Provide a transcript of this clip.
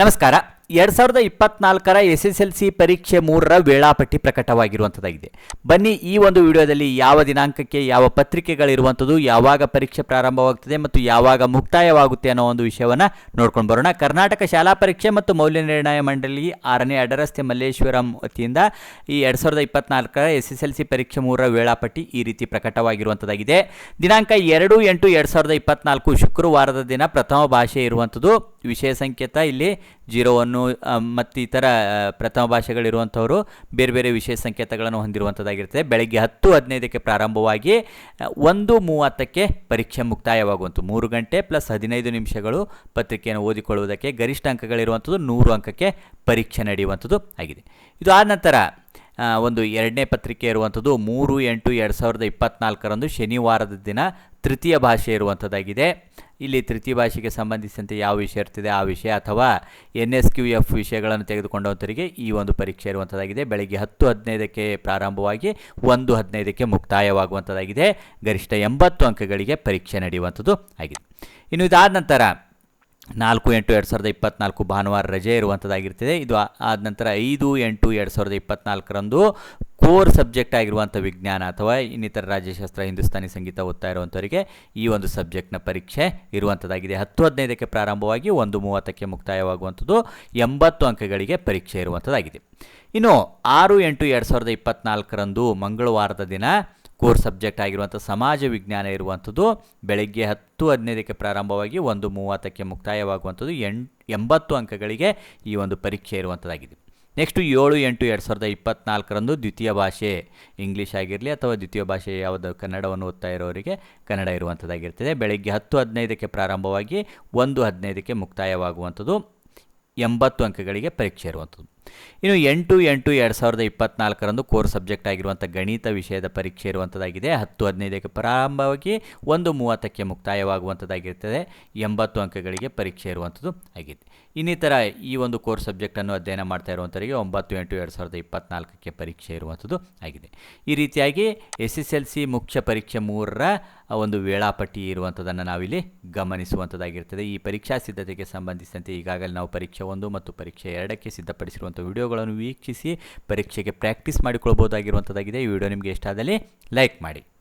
ನಮಸ್ಕಾರ. ಎರಡು ಸಾವಿರದ ಇಪ್ಪತ್ನಾಲ್ಕರ ಎಸ್ ಎಸ್ ಎಲ್ ಸಿ ಪರೀಕ್ಷೆ ಮೂರರ ವೇಳಾಪಟ್ಟಿ ಪ್ರಕಟವಾಗಿರುವಂಥದ್ದಾಗಿದೆ ಬನ್ನಿ ಈ ಒಂದು ವಿಡಿಯೋದಲ್ಲಿ ಯಾವ ದಿನಾಂಕಕ್ಕೆ ಯಾವ ಪತ್ರಿಕೆಗಳಿರುವಂಥದ್ದು, ಯಾವಾಗ ಪರೀಕ್ಷೆ ಪ್ರಾರಂಭವಾಗ್ತದೆ ಮತ್ತು ಯಾವಾಗ ಮುಕ್ತಾಯವಾಗುತ್ತೆ ಅನ್ನೋ ಒಂದು ವಿಷಯವನ್ನು ನೋಡ್ಕೊಂಡು ಬರೋಣ. ಕರ್ನಾಟಕ ಶಾಲಾ ಪರೀಕ್ಷೆ ಮತ್ತು ಮೌಲ್ಯ ನಿರ್ಣಯ ಮಂಡಳಿ ಆರನೇ ಅಡರಸ್ತೆ ಮಲ್ಲೇಶ್ವರಂ ವತಿಯಿಂದ ಈ ಎರಡು ಸಾವಿರದ ಇಪ್ಪತ್ನಾಲ್ಕರ ಎಸ್ ಎಸ್ ಎಲ್ ಸಿ ಪರೀಕ್ಷೆ ಮೂರರ ವೇಳಾಪಟ್ಟಿ ಈ ರೀತಿ ಪ್ರಕಟವಾಗಿರುವಂಥದ್ದಾಗಿದೆ. ದಿನಾಂಕ ಎರಡು ಎಂಟು ಎರಡು ಸಾವಿರದ ಇಪ್ಪತ್ನಾಲ್ಕು ಶುಕ್ರವಾರದ ದಿನ ಪ್ರಥಮ ಭಾಷೆ ಇರುವಂಥದ್ದು. ವಿಷಯ ಸಂಕೇತ. ಇಲ್ಲಿ ಜೀರೋವನ್ನು ಮತ್ತು ಇತರ ಆ, ಪ್ರಥಮ ಭಾಷೆಗಳಿರುವಂಥವರು ಬೇರೆ ಬೇರೆ ವಿಷಯ ಸಂಕೇತಗಳನ್ನು ಹೊಂದಿರುವಂಥದ್ದಾಗಿರ್ತದೆ ಬೆಳಗ್ಗೆ ಹತ್ತು ಹದಿನೈದಕ್ಕೆ ಪ್ರಾರಂಭವಾಗಿ ಒಂದು ಮೂವತ್ತಕ್ಕೆ ಪರೀಕ್ಷೆ ಮುಕ್ತಾಯವಾಗುವಂಥ ಮೂರು ಗಂಟೆ ಪ್ಲಸ್ ಹದಿನೈದು ನಿಮಿಷಗಳು ಪತ್ರಿಕೆಯನ್ನು ಓದಿಕೊಳ್ಳುವುದಕ್ಕೆ ಗರಿಷ್ಠ ಅಂಕಗಳಿರುವಂಥದ್ದು ನೂರು ಅಂಕಕ್ಕೆ ಪರೀಕ್ಷೆ ನಡೆಯುವಂಥದ್ದು ಆಗಿದೆ. ಇದು ಆದ ನಂತರ ಒಂದು ಎರಡನೇ ಪತ್ರಿಕೆ ಇರುವಂಥದ್ದು ಮೂರು ಎಂಟು ಎರಡು ಸಾವಿರದ ಇಪ್ಪತ್ನಾಲ್ಕರಂದು ಶನಿವಾರದ ದಿನ ತೃತೀಯ ಭಾಷೆ ಇರುವಂಥದ್ದಾಗಿದೆ. ಇಲ್ಲಿ ತೃತೀಯ ಭಾಷೆಗೆ ಸಂಬಂಧಿಸಿದಂತೆ ಯಾವ ವಿಷಯ ಇರ್ತದೆ ಆ ವಿಷಯ ಅಥವಾ ಎನ್ ಎಸ್ ಕ್ಯೂ ಎಫ್ ವಿಷಯಗಳನ್ನು ತೆಗೆದುಕೊಂಡವರಿಗೆ ಈ ಒಂದು ಪರೀಕ್ಷೆ ಇರುವಂಥದ್ದಾಗಿದೆ. ಬೆಳಗ್ಗೆ ಹತ್ತು ಹದಿನೈದಕ್ಕೆ ಪ್ರಾರಂಭವಾಗಿ ಒಂದು ಹದಿನೈದಕ್ಕೆ ಮುಕ್ತಾಯವಾಗುವಂಥದ್ದಾಗಿದೆ. ಗರಿಷ್ಠ ಎಂಬತ್ತು ಅಂಕಗಳಿಗೆ ಪರೀಕ್ಷೆ ನಡೆಯುವಂಥದ್ದು ಆಗಿದೆ. ಇನ್ನು ಇದಾದ ನಂತರ ನಾಲ್ಕು ಎಂಟು ಎರಡು ಸಾವಿರದ ಇಪ್ಪತ್ನಾಲ್ಕು ಭಾನುವಾರ ರಜೆ ಇರುವಂಥದ್ದಾಗಿರ್ತದೆ. ಇದು ಆದ ನಂತರ ಐದು ಎಂಟು ಎರಡು ಸಾವಿರದ ಇಪ್ಪತ್ನಾಲ್ಕರಂದು ಕೋರ್ ಸಬ್ಜೆಕ್ಟ್ ಆಗಿರುವಂಥ ವಿಜ್ಞಾನ ಅಥವಾ ಇನ್ನಿತರ ರಾಜ್ಯಶಾಸ್ತ್ರ, ಹಿಂದೂಸ್ತಾನಿ ಸಂಗೀತ ಓದ್ತಾ ಇರುವಂಥವರಿಗೆ ಈ ಒಂದು ಸಬ್ಜೆಕ್ಟ್ನ ಪರೀಕ್ಷೆ ಇರುವಂಥದ್ದಾಗಿದೆ. ಹತ್ತು ಹದಿನೈದಕ್ಕೆ ಪ್ರಾರಂಭವಾಗಿ ಒಂದು ಮೂವತ್ತಕ್ಕೆ ಮುಕ್ತಾಯವಾಗುವಂಥದ್ದು. ಎಂಬತ್ತು ಅಂಕಗಳಿಗೆ ಪರೀಕ್ಷೆ ಇರುವಂಥದ್ದಾಗಿದೆ. ಇನ್ನು ಆರು ಎಂಟು ಎರಡು ಸಾವಿರದ ಇಪ್ಪತ್ನಾಲ್ಕರಂದು ಮಂಗಳವಾರದ ದಿನ ಕೋರ್ ಸಬ್ಜೆಕ್ಟ್ ಆಗಿರುವಂಥ ಸಮಾಜ ವಿಜ್ಞಾನ ಇರುವಂಥದ್ದು ಬೆಳಗ್ಗೆ ಹತ್ತು ಹದಿನೈದಕ್ಕೆ ಪ್ರಾರಂಭವಾಗಿ ಒಂದು ಮೂವತ್ತಕ್ಕೆ ಮುಕ್ತಾಯವಾಗುವಂಥದ್ದು ಎಂಟು ಎಂಬತ್ತು ಅಂಕಗಳಿಗೆ ಈ ಒಂದು ಪರೀಕ್ಷೆ ಇರುವಂಥದ್ದಾಗಿದೆ. ನೆಕ್ಸ್ಟು ಏಳು ಎಂಟು ಎರಡು ಸಾವಿರದ ಇಪ್ಪತ್ತ್ನಾಲ್ಕರಂದು ದ್ವಿತೀಯ ಭಾಷೆ ಇಂಗ್ಲೀಷ್ ಆಗಿರಲಿ ಅಥವಾ ದ್ವಿತೀಯ ಭಾಷೆ ಯಾವುದು ಕನ್ನಡವನ್ನು ಓದ್ತಾ ಇರೋರಿಗೆ ಕನ್ನಡ ಇರುವಂಥದ್ದಾಗಿರ್ತದೆ. ಬೆಳಗ್ಗೆ ಹತ್ತು ಹದಿನೈದಕ್ಕೆ ಪ್ರಾರಂಭವಾಗಿ ಒಂದು ಹದಿನೈದಕ್ಕೆ ಮುಕ್ತಾಯವಾಗುವಂಥದ್ದು ಎಂಬತ್ತು ಅಂಕಗಳಿಗೆ ಪರೀಕ್ಷೆ ಇರುವಂಥದ್ದು. ಇನ್ನು ಎಂಟು ಎಂಟು ಎರಡು ಸಾವಿರದ ಇಪ್ಪತ್ನಾಲ್ಕರಂದು ಕೋರ್ ಸಬ್ಜೆಕ್ಟ್ ಆಗಿರುವಂಥ ಗಣಿತ ವಿಷಯದ ಪರೀಕ್ಷೆ ಇರುವಂಥದ್ದಾಗಿದೆ. ಹತ್ತು ಹದಿನೈದಕ್ಕೆ ಪ್ರಾರಂಭವಾಗಿ ಒಂದು ಮೂವತ್ತಕ್ಕೆ ಮುಕ್ತಾಯವಾಗುವಂಥದ್ದಾಗಿರ್ತದೆ. ಎಂಬತ್ತು ಅಂಕಗಳಿಗೆ ಪರೀಕ್ಷೆ ಇರುವಂಥದ್ದು ಆಗಿದೆ. ಇನ್ನಿತರ ಈ ಒಂದು ಕೋರ್ ಸಬ್ಜೆಕ್ಟನ್ನು ಅಧ್ಯಯನ ಮಾಡ್ತಾ ಇರುವಂಥವರಿಗೆ ಒಂಬತ್ತು ಎಂಟು ಎರಡು ಸಾವಿರದ ಇಪ್ಪತ್ನಾಲ್ಕಕ್ಕೆ ಪರೀಕ್ಷೆ ಇರುವಂಥದ್ದು ಆಗಿದೆ. ಈ ರೀತಿಯಾಗಿ ಎಸ್ ಎಸ್ ಎಲ್ ಸಿ ಮುಖ್ಯ ಪರೀಕ್ಷೆ ಮೂರರ ಒಂದು ವೇಳಾಪಟ್ಟಿ ಇರುವಂಥದ್ದನ್ನು ನಾವಿಲ್ಲಿ ಗಮನಿಸುವಂಥದ್ದಾಗಿರ್ತದೆ. ಈ ಪರೀಕ್ಷಾ ಸಿದ್ಧತೆಗೆ ಸಂಬಂಧಿಸಿದಂತೆ ಈಗಾಗಲೇ ನಾವು ಪರೀಕ್ಷೆ ಒಂದು ಮತ್ತು ಪರೀಕ್ಷೆ ಎರಡಕ್ಕೆ ಸಿದ್ಧಪಡಿಸಿರುವಂಥ ವಿಡಿಯೋಗಳನ್ನು ವೀಕ್ಷಿಸಿ ಪರೀಕ್ಷೆಗೆ ಪ್ರಾಕ್ಟೀಸ್ ಮಾಡಿಕೊಳ್ಬೋದಾಗಿರುವಂಥದ್ದಾಗಿದೆ ಈ ವಿಡಿಯೋ ನಿಮಗೆ ಇಷ್ಟ ಆದಲ್ಲಿ ಲೈಕ್ ಮಾಡಿ.